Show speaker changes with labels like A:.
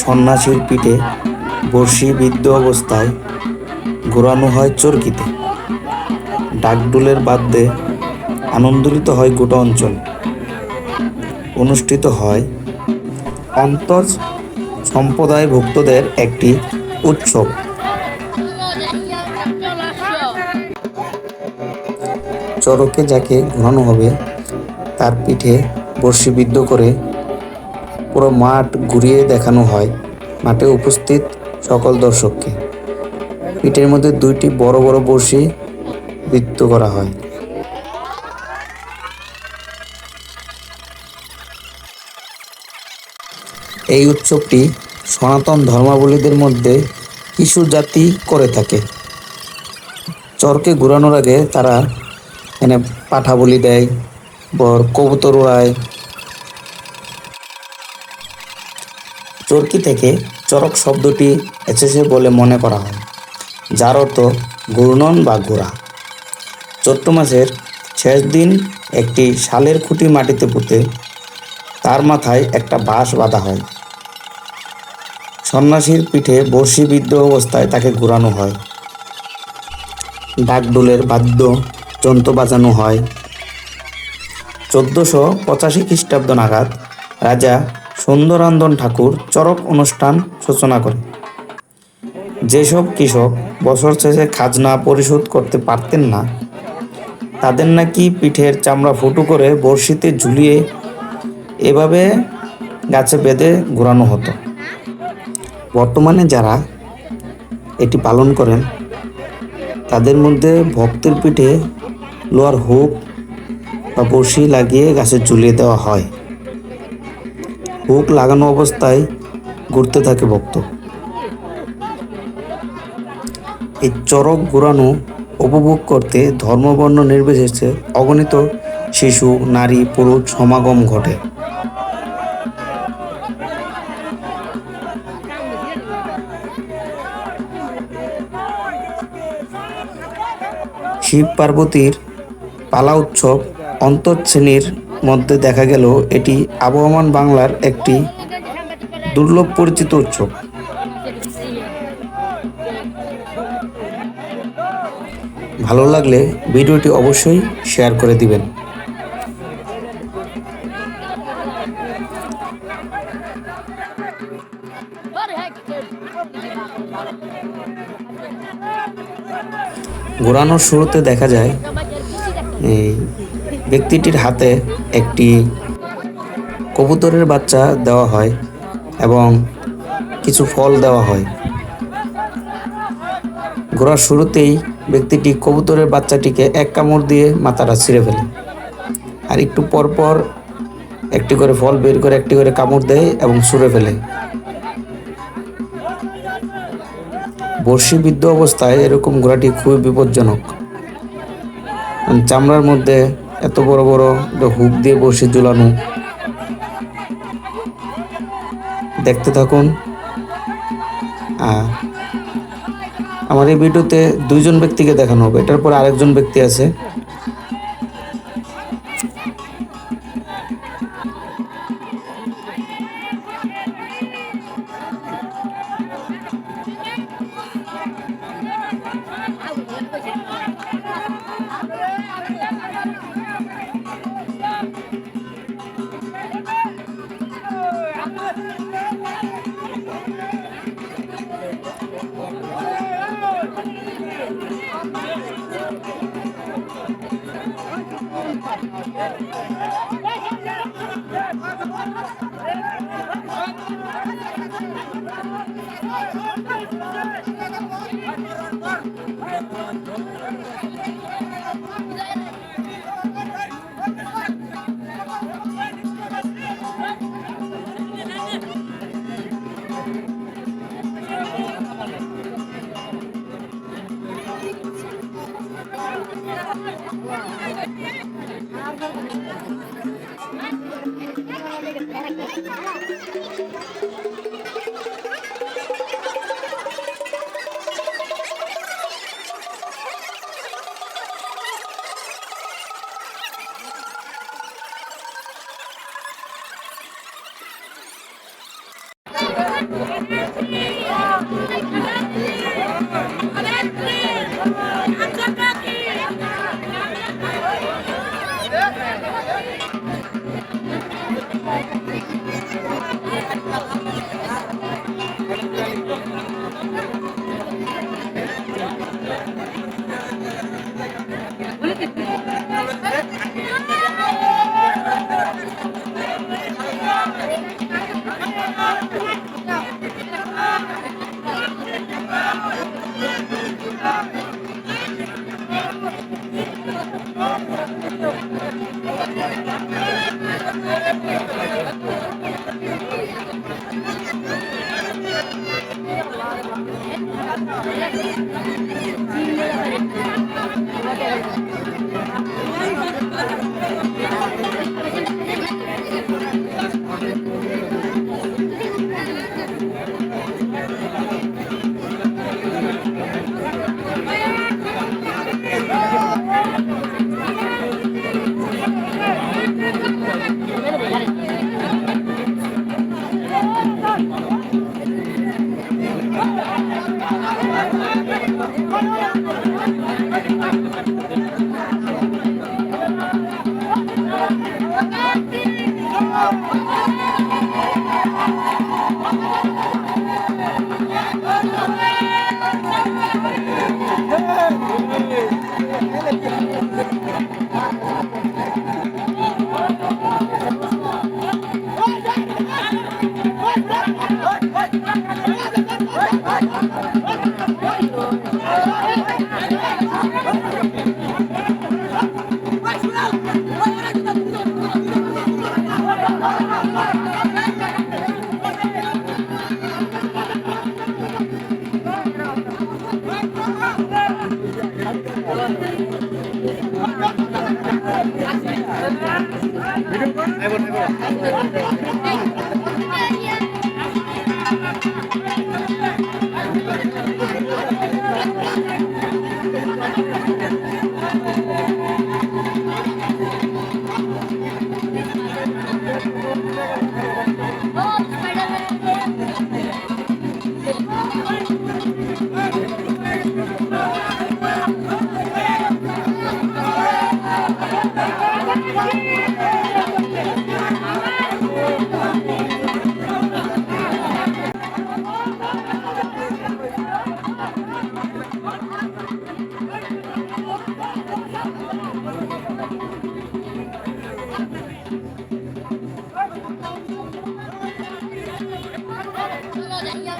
A: সন্ন্যাসীর পিঠে বর্ষি বিদ্ধ অবস্থায় ঘোরানো হয় চরকিতে। ডাকডুলের বাদ্যে আনন্দলিত হয় গোটা অঞ্চল। অনুষ্ঠিত হয় অন্তর সম্প্রদায় ভক্তদের একটি উৎসব। চরকে যাকে ঘোরানো হবে, তার পিঠে বর্ষিবিদ্ধ করে পুরো মাঠ ঘুরিয়ে দেখানো হয় মাঠে উপস্থিত সকল দর্শককে। পিঠের মধ্যে দুইটি বড় বড় বড়শি বৃত্ত করা হয়। এই উৎসবটি সনাতন ধর্মাবলীদের মধ্যে কিশোর জাতি করে থাকে। চরকে ঘুরানোর আগে তারা এনে পাঠা বলি দেয়, বর কবুতর উড়ায় চরকি থেকে চরক শব্দটি এসেছে বলে মনে করা হয়, যার অর্থ ঘূর্ণন বা ঘোরা চৈত্র মাসের শেষ দিন একটি শালের খুঁটি মাটিতে পুঁতে তার মাথায় একটা বাঁশ বাঁধা হয়। সন্ন্যাসীর পিঠে বর্ষিবিদ্ধ অবস্থায় তাকে ঘুরানো হয়। ডাকডোলের বাদ্য যন্ত্র বাজানো হয়। চোদ্দশো পঁচাশি খ্রিস্টাব্দ নাগাদ রাজা সুন্দরান্দন ঠাকুর চরক অনুষ্ঠান সূচনা করে। যেসব কৃষক বছর শেষে খাজনা পরিশোধ করতে পারতেন না, তাদের নাকি পিঠের চামড়া ফুটো করে বড়শিতে ঝুলিয়ে এভাবে গাছে বেঁধে ঘোরানো হতো। বর্তমানে যারা এটি পালন করেন, তাদের মধ্যে ভক্তের পিঠে লোহার হুক বা বড়শি লাগিয়ে গাছে ঝুলিয়ে দেওয়া হয়। হুক লাগানো অবস্থায় ঘুরতে থাকে ভক্ত। এই চরক ঘোরানো উপভোগ করতে ধর্মবর্ণ নির্বিশেষে অগণিত শিশু, নারী, পুরুষ সমাগম ঘটে। শিব পার্বতীর পালা উৎসব অন্তঃশ্রেণীর মধ্যে দেখা গেল এটি আবহমান বাংলার একটি দুর্লভ পরিচিত উৎসব। ভালো লাগলে ভিডিওটি অবশ্যই শেয়ার করে দিবেন। ঘোরানোর শুরুতে দেখা যায়, এই ব্যক্তিটির হাতে একটি কবুতরের বাচ্চা দেওয়া হয় এবং কিছু ফল দেওয়া হয়। ঘোরার শুরুতেই ব্যক্তিটি কবুতরের বাচ্চাটিকে এক কামড় দিয়ে মাথাটা ছিঁড়ে ফেলে আর একটু পর পর একটি করে ফল বের করে একটি করে কামড় দেয় এবং ছুঁড়ে ফেলে। বর্ষিবিদ্ধ অবস্থায় এরকম ঘোড়াটি খুবই বিপজ্জনক। চামড়ার মধ্যে এত বড় বড় হুক দিয়ে বসে ঝুলানো। দেখতে থাকুন। আমার এই ভিডিওতে দুইজন ব্যক্তিকে দেখানো হবে। এটার পর আরেকজন ব্যক্তি আছে।
B: Thank you. Thank you. Yeah. Thank you. Oh! Thank